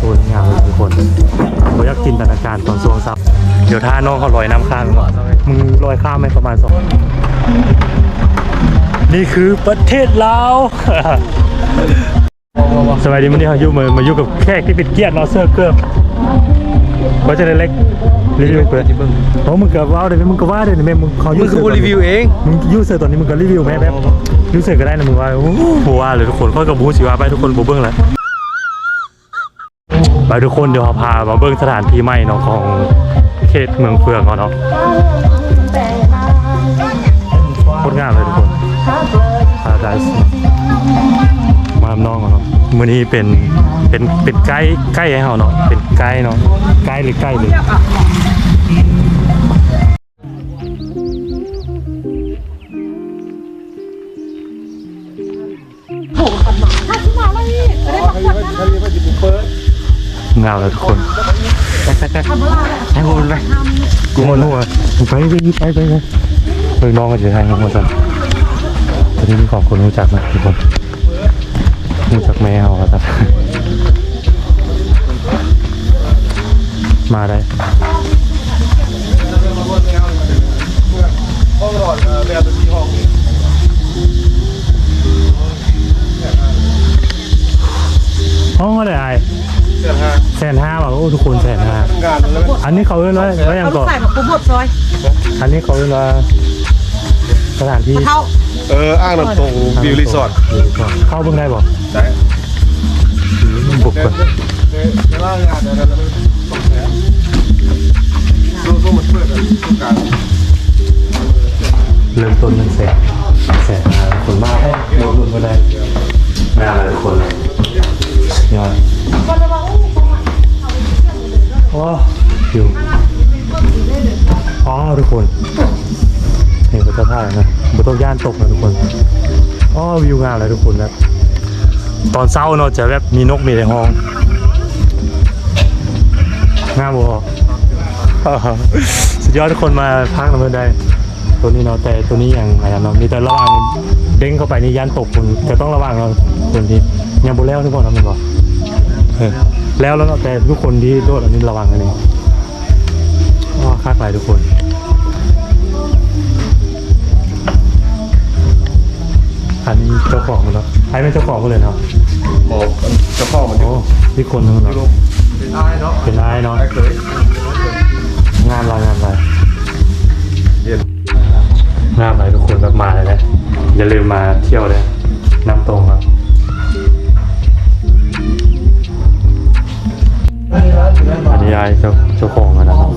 สวยงามเลยทุกคนผมอยากจินตนาการตอนช่วงซับเดี๋ยวถ้าน้องเขาลอยน้ำข้ามก่อนมึงลอยข้ามไหมประมาณสองนี่คือประเทศลาวสวัสดีมันนี่เขาอยู่มามาอยู่กับแขกที่เป็นเกียรติเนาะเสื้อเกือบก็จะได้เล็กรีวิวเปิดเพราะมึงกับว่าเดี๋ยวมึงก็ว่าเดี๋ยวแม่มึงเขามึยุ่งคือผู้รีวิวเองมึงยูเซอร์ตอนนี้มึงก็รีวิวไหมแบบยูเซอร์ก็ได้นะมึงว่าโอ้โหว่าเลยทุกคนข้อยกับบูสิว่าไปทุกคนบูเบิ้งแล้ว ไปทุกคนเดี๋ยวเราพามาเบิ้งสถานที่ใหม่เนาะของเขตเมืองเฟืองเขาเนาะโคตรงามเลยทุกคนพาได้มาน้องเขาเนาะมื้อนี้เป็นเป็นเป็นไกด์ไกด์ให้เฮาเนาะเป็นไกด์เนาะไกด์หรือไกด์เล ยงาแล้วทุกคนให้กูไปกูมาหัวไปไปไปไปไปเฮ้ยน้องก็จะทางมาสั่นวันนี้มีขอบคนรู้จักนะทุกคนรู้จักแม่เขาครับมาได้ แสนห้าว่ะโอ้ทุกคนแสนห้าทำงานแล้วอันนี้เขาเรียกว่าว่ายังเอาลูก่อกนใส่มาปุ๊บบดซอยอันนี้เขาเรียกว่าสถานที่เท่าเอออ้างน้ำตรงวิวรีสอร์ทเข้าเบิ่งได้บ่ได้บุกก่อนเดี๋ยวเดี๋ยวเล่างานเดี๋ยวเราไปส่งแผลดูดูมันเปิดกันทุกการเริ่มต้นหนึ่งแสนแทุกคนเห็นพระเจ้าท่านะบนต้องย่านตกนะทุกคนอ๋อวิวงามเลยทุกคนนะตอนเช้าเนาะจะแบบมีนกมีในห้องงามบ่สุดยอดทุกคนมาพักน้ำเพื่อนได้ ตัวนี้เนาะแต่ตัวนี้อย่างไรเนาะมีแต่ระวังเด้งเข้าไปนี่ย่านตกคุณจะต้องระวังเราคนที่ยังบุแล้วทุกคนนะมันบอกเออแล้วแล้วเนาะแต่ทุกคนที่โดดอันนี้ระวังอันนี้อ๋อคาดไปทุกคน อันนี้เจ้าของมันเนาะใครเป็นเจ้าของกันเลยเนาะบอกเจ้าพ่อมันอยู่โอ้ที่คนนึงเนาะเป็นอ้ายเนาะเป็นนายเนาะอ้ายเคยงานลายงานลายเย็นงานลายทุกคนแบบมาเลยนะอย่าลืมมาเที่ยวเลยน้ำตรงครับอันนี้ยายเจ้าเจ้าของอะนะครับ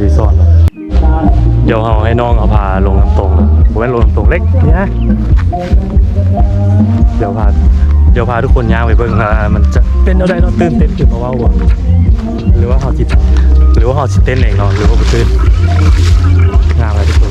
รีสอร์ทเนอะเดี๋ยวเอาให้น้องเอาพาลงน้ำตรง นะผมว่าลงน้ำตรงเล็กเนี่ยเดี๋ยวพาเดี๋ยวพาทุกคนย่างไปเบิ่งว่ามันจะเป็นอะไรเนาะตื่นเต้นขึ้นมาว่าบ่หรือว่าเขาจิตหรือว่าเขาจิตเต้นเองเนาะหรือว่าบ่ตื่นงามเลยทุกคน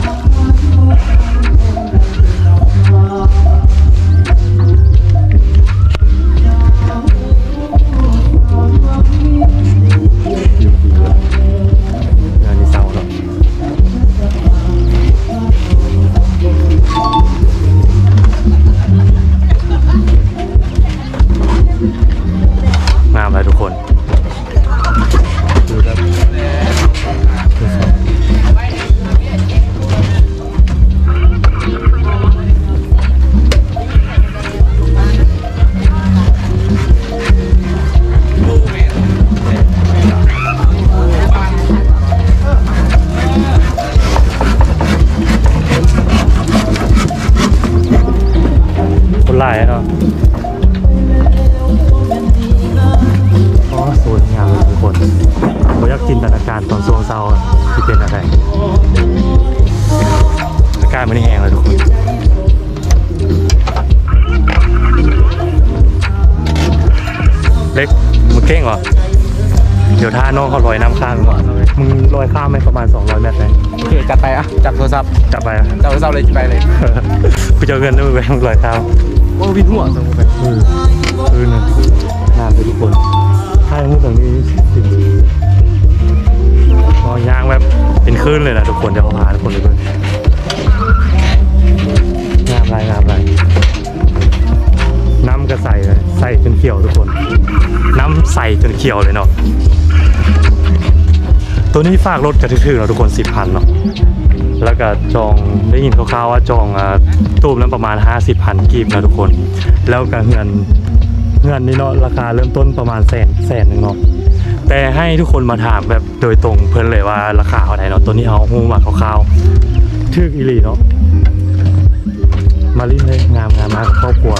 คนไล่เนาะอ๋อสวยงามเลยทุกคนผมอยากจินตนาการตอนช่วงเศร้าที่เป็นอะไรอากาศมันนี่แห้งเลยทุกคนเล็กมึงเก่งเหรอ เดี๋ยวถ้าน้องเขาลอยน้ำข้ามก่อนมึงลอยข้ามไหมประมาณ 200 เมตรไหมโอเคจัดไปอะ จับโทรศัพท์ จับไปอะจับโทรศัพท์เลยไปเลย กูจะเอาเงินด้วยมึงไปมึงลอยข้าม โอ้วินหัวสมมติไปเออเออนะงานไปทุกคนถ้าอย่างนี้ตรงนี้สิ่งดีพอย่างแบบเป็นคลื่นเลยนะทุกคนเดี๋ยวเขาพาทุกคนไปเบิ่งงามลายงามลายน้ำก็ใส่เลยใส่จนเขียวทุกคน น้ำใส่จนเขียวเลยเนาะตัวนี้ฝากรถกระทึกๆเนาทุกคนสิบพันเนาะ แล้วก็จองได้ยินคร่าวๆว่าจองตูมนั้นประมาณ 50พันกีบนะทุกคน แล้วก็เงินเงินนี่เนาะราคาเริ่มต้นประมาณแสนแสนหนึ่งเนาะแต่ให้ทุกคนมาถามแบบโดยตรงเพิ่อนเลยว่าราคาเท่าไหร่เนาะตัวนี้เอาหูมาคร่าวๆทึกอีหลีเนาะมาลิ้นเลยงามงามมากครอบครัว